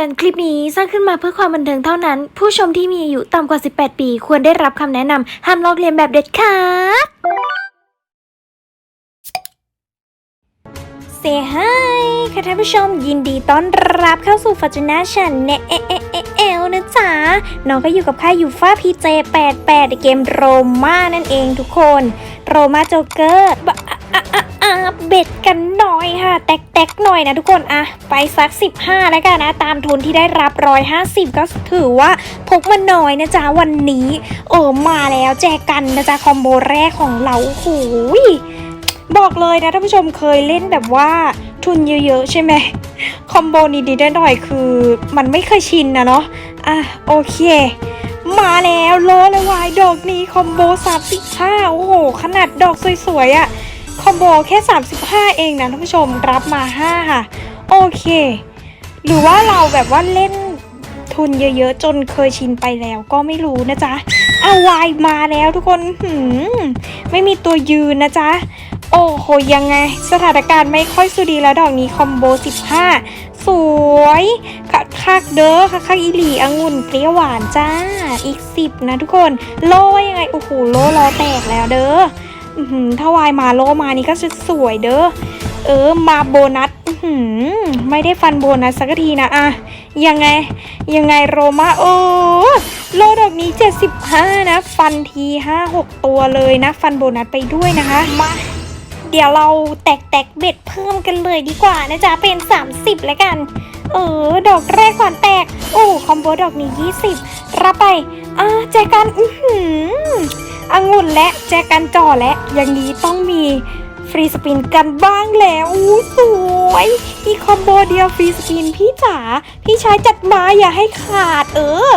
อน คลิปนี้สร้างขึ้นมาเพื่อความบันเทิงเท่านั้น ผู้ชมที่มีอายุต่ำกว่า 18 ปี ควรได้รับคำแนะนำห้ามลอกเลียนแบบเด็ดขาดเซฮายค่ะท่านผู้ชมยินดีต้อนรับเข้าสู่ฟ o r จูน่าชันเนเอเอเอเอลนะจ๊ะ น้องก็อยู่กับค่ายยูฟ่าพีเจ88ในเกมโรม่านั่นเองทุกคน โรม่าโจเกอร์ อะอะอะอะเบ็ดกันหน่อยค่ะ แตกๆหน่อยนะทุกคนอะไปสัก 15 แล้วกันนะ ตามทุนที่ได้รับ 150 ก็ถือว่าพกมาหน่อยนะจ๊ะวันนี้โอ้มาแล้วแจกันนะจ๊ะคอมโบแรกของเราโอ้โหยบอกเลยนะท่านผู้ชมเคยเล่นแบบว่าทุนเยอะๆ ใช่ไหมคอมโบนี้ดีได้หน่อยคือมันไม่เคยชินนะเนาะอะโอเค มาแล้วโลเลยวายดอกนี้คอมโบ35โอ้โห ขนาดดอกสวยๆอะ่ะ คอมโบแค่ 35 เองนะท่านผู้ชมรับมา 5 ค่ะ โอเค หรือว่าเราแบบว่าเล่นทุนเยอะๆ จนเคยชินไปแล้วก็ไม่รู้นะจ๊ะ เอาวายมาแล้วทุกคนหืมไม่มีตัวยืนนะจ๊ะ โอ้โห ยังไง สถานการณ์ไม่ค่อยสุดีแล้วดอกนี้คอมโบ 15 สวยคักคักเด้อคักคักอีหลีองุ่นเปรี้ยวหวานจ้า อีก 10 นะทุกคน โลว่ายังไง โอ้โห โลรอแตกแล้วเด้อ ถ้าวายมาโลมานี่ก็จะสวยเด้อ เออมาโบนัสไม่ได้ฟันโบนัสสักทีนะอะยังไง ยังไงโรมาโอ้โลดอกนี้ 75 นะ ฟันที 5-6 ตัวเลยนะ ฟันโบนัสไปด้วยนะคะมาเดี๋ยวเราแตกแตกเบ็ดเพิ่มกันเลยดีกว่านะจ๊ะ เป็น 30 แล้วกัน เออ ดอกแรกขวานแตก โอ้คอมโบดอกนี้ 20 รับไป อ่าแจกัน อือหือ องุ่นและแจกันจ่อและอย่างนี้ต้องมีฟรีสปินกันบ้างแล้วอู้สวยอีคอมโบเดียวฟรีสปินพี่จ๋าพี่ชายจัดมาอย่าให้ขาดเออ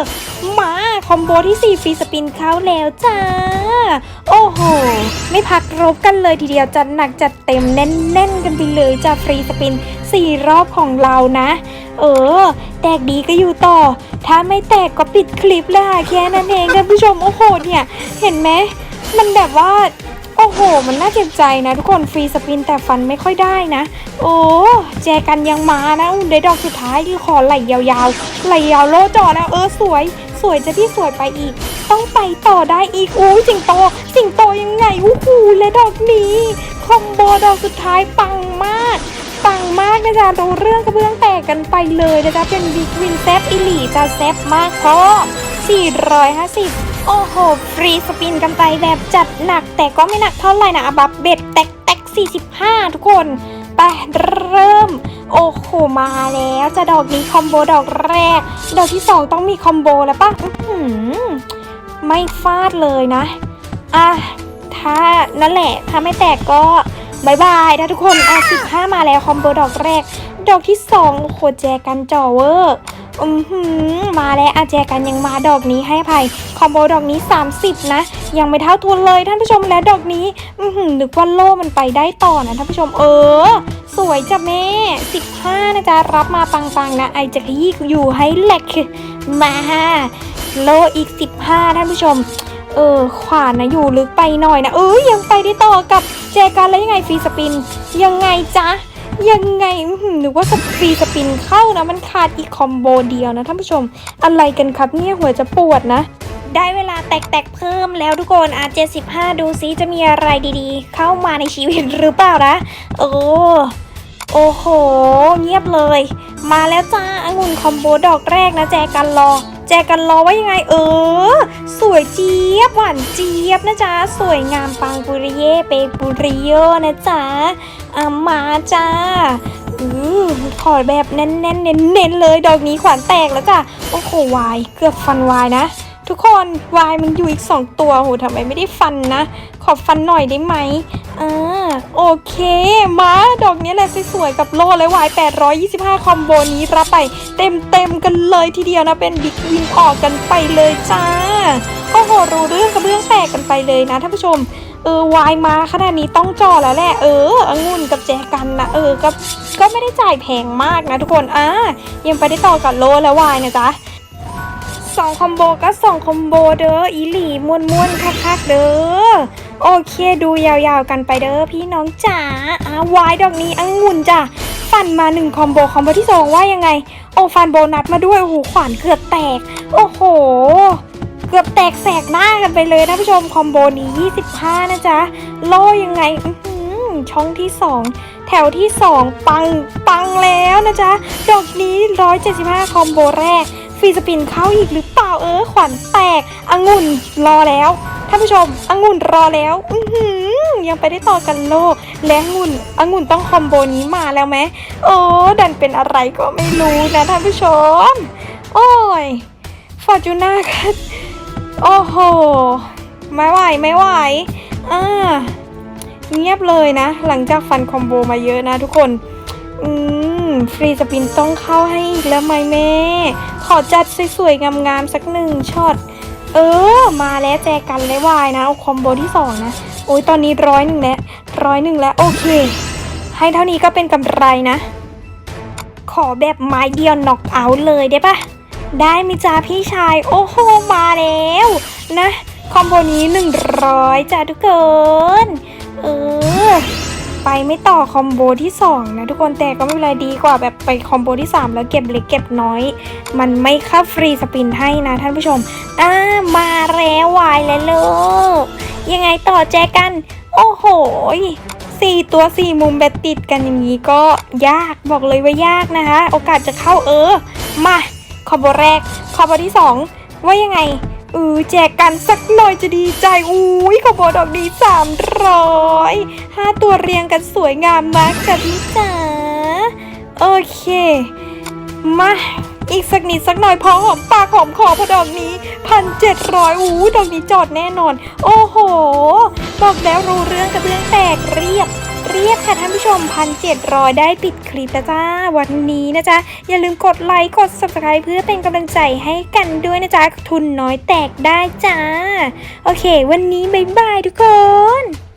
มาคอมโบที่ 4 ฟรีสปินเข้าแล้วจ้า โอ้โห ไม่พักรบกันเลยทีเดียวจัดหนักจัดเต็มแน่นๆกันไปเลยจ้าฟรีสปิน 4 รอบของเรานะ เออ แตกดีก็อยู่ต่อ ถ้าไม่แตกก็ปิดคลิปเลยค่ะแค่นั้นเองท่านผู้ชมโอ้โหเนี่ยเห็นไหมมันแบบว่าโอ้โห มันน่าเจ็บใจนะทุกคนฟรีสปินแต่ฟันไม่ค่อยได้นะ โอ้แจกันยังมานะอุ้ยได้ดอกสุดท้ายที่คอไหลยาวๆ ไหลยาวโลจอแล้วเออสวย สวยจะที่สวยไปอีก ต้องไปต่อได้อีกอู้สิงโต สิงโตยังไงอู้หูและดอกนี้คอมโบดอกสุดท้ายปังมาก ปังมากนะจ๊ะรู้เรื่องกระเบื้องแตกกันไปเลยนะจ๊ะเป็นบิ๊กวินแซฟอิลีจะแซฟมากพอ450 โอ้โห ฟรีสปินกันไปแบบจัดหนัก แต่ก็ไม่หนักเท่าไหร่นะอะบับเบ็ดแตกแตก45 ทุกคนไปเริ่ม โอ้โห มาแล้วจะดอกนี้คอมโบดอกแรก ดอกที่ 2 ต้องมีคอมโบแล้วปะไม่ฟาดเลยนะ อะ ถ้านั่นแหละ ถ้าไม่แตกก็ บายบายนะทุกคนอะ15มาแล้วคอมโบดอกแรก ดอกที่2โอ้โหแจกันจอเวอร์อือหือมาแล้วอาแจกันยังมาดอกนี้ให้ภัยคอมโบดอกนี้ 30 นะ ยังไม่เท่าทุนเลยท่านผู้ชมและดอกนี้ อือหือนึกว่าโล่มันไปได้ต่อนะท่านผู้ชมเออ สวยจ้ะแม่ 15 นะจ๊ะ รับมาปังๆนะ ไอจะขยี้อยู่ให้แหลกมาโลอีก 15 ท่านผู้ชม เออ ขวานนะอยู่ลึกไปหน่อยนะเออยังไปได้ต่อกับแจกันแล้วยังไงฟรีสปิน ยังไงจ๊ะ ยังไงอื้อหือว่าฟรีสปินเข้านะ มันขาดอีกคอมโบเดียวนะท่านผู้ชม อะไรกันครับเนี่ยหัวจะปวดนะได้เวลาแตกๆเพิ่มแล้วทุกคนอะ75 ดูซิจะมีอะไรดีๆ เข้ามาในชีวิตหรือเปล่านะโอ้โอ้โห เงียบเลย มาแล้วจ้าองุ่นคอมโบดอกแรกนะแจกันรอ จกันรอว่ายังไงเออ สวยเจี๊ยบหวานเจี๊ยบนะจ๊ะ สวยงามปังปุริเย่เปปุริโยนะจ๊ะอะมาจ้าอือขอแบบแน่นๆเน้นๆเลย ดอกนี้ขวานแตกแล้วจ้ะ โอ้โหวาย เกือบฟันวายนะ ทุกคนวายมันอยู่อีก 2 ตัวโหทำไมไม่ได้ฟันนะ ขอฟันหน่อยได้ไหมอ่าโอเค มาดอกนี้แหละสวยๆกับโลและวาย825 คอมโบนี้รับไปเต็มๆกันเลยทีเดียวนะ เป็นบิ๊กวินออกกันไปเลยจ้าโอ้โหรู้เรื่องกระเบื้องแตกกันไปเลยนะท่านผู้ชมเออวายมาขนาดนี้ต้องจอแล้วแหละเออองุ่นกับแจกันนะเออก็ก็ไม่ได้จ่ายแพงมากนะทุกคนอะยังไปได้ต่อกับโลและวายนะจ๊ะ สองคอมโบก็สองคอมโบเด้ออีหลีม้วนม้วนๆคักๆเด้อโอเคดูยาวๆกันไปเด้อพี่น้องจ๋าอะวายดอกนี้องุ่นจ้ะฟันมาหนึ่งคอมโบคอมโบที่สองว่ายังไง โอ้ฟันโบนัสมาด้วยโอ้โหขวานเกือบแตก โอ้โหเกือบแตกแสกหน้ากันไปเลยนะผู้ชมคอมโบนี้ 25 นะจ๊ะโล่ยังไงหือช่องที่ 2 แถวที่ 2 ปังปังแล้วนะจ๊ะดอกนี้ 175 คอมโบแรก ฟีสปินเข้าอีกหรือเปล่าเออขวัญแตกองุ่นรอแล้วท่านผู้ชมองุ่นรอแล้วอือหือยังไปได้ต่อกันโลก และองุ่นองุ่นต้องคอมโบนี้มาแล้วไหมโอ้ดันเป็นอะไรก็ไม่รู้นะท่านผู้ชม โอ้ยฟอร์จูน่าโอ้โหไม่ไหวไม่ไหวอ่าเงียบเลยนะ หลังจากฟันคอมโบมาเยอะนะทุกคน อืม ฟรีสปินต้องเข้าให้อีกแล้วไหมแม่ ขอจัดสวยๆ งามๆ สักหนึ่งช็อต เออ มาแล้วแจกันเลยวายนะเอาคอมโบที่สองนะ โอ้ยตอนนี้ร้อยหนึ่งแล้วร้อยหนึ่งแล้ว โอเค ให้เท่านี้ก็เป็นกำไรนะ ขอแบบไม้เดียวน็อกเอาเลยได้ปะได้มิจ้าพี่ชาย โอ้โห มาแล้วนะ คอมโบนี้ 100จ้าทุกคน เออ ไปไม่ต่อคอมโบที่ 2 นะทุกคนแต่ก็ไม่เป็นไรดีกว่าแบบไปคอมโบที่ 3 แล้วเก็บเล็กเก็บน้อย มันไม่ค่าฟรีสปินให้นะท่านผู้ชมอ่ามาแล้ววายแล้วลูกยังไงต่อแจกัน โอ้โหสี่ตัวสี่มุมแบบติดกันอย่างนี้ก็ยากบอกเลยว่ายากนะคะ โอกาสจะเข้าเออ มาคอมโบแรกคอมโบที่ 2 ว่ายังไง เออแจกกันสักหน่อยจะดีใจอุ้ยคอมโบดอกนี้สามร้อยห้าตัวเรียงกันสวยงามมากค่ะพี่จ๋าโอเค มาอีกสักนิดสักหน่อยพอหอมปากหอมคอพอดอกนี้พันเจ็ดร้อยอู้ดอกนี้จอดแน่นอน โอ้โห บอกแล้วรู้เรื่องกระเบื้องแตกเรียบ เรียบค่ะท่านผู้ชมพันเจ็ดร้อยได้ปิดคลิปแล้วจ้า วันนี้นะจ๊ะ อย่าลืมกดไลค์ กด subscribe เพื่อเป็นกำลังใจให้กันด้วยนะจ๊ะ ทุนน้อยแตกได้จ้า โอเค วันนี้บ๊ายบายทุกคน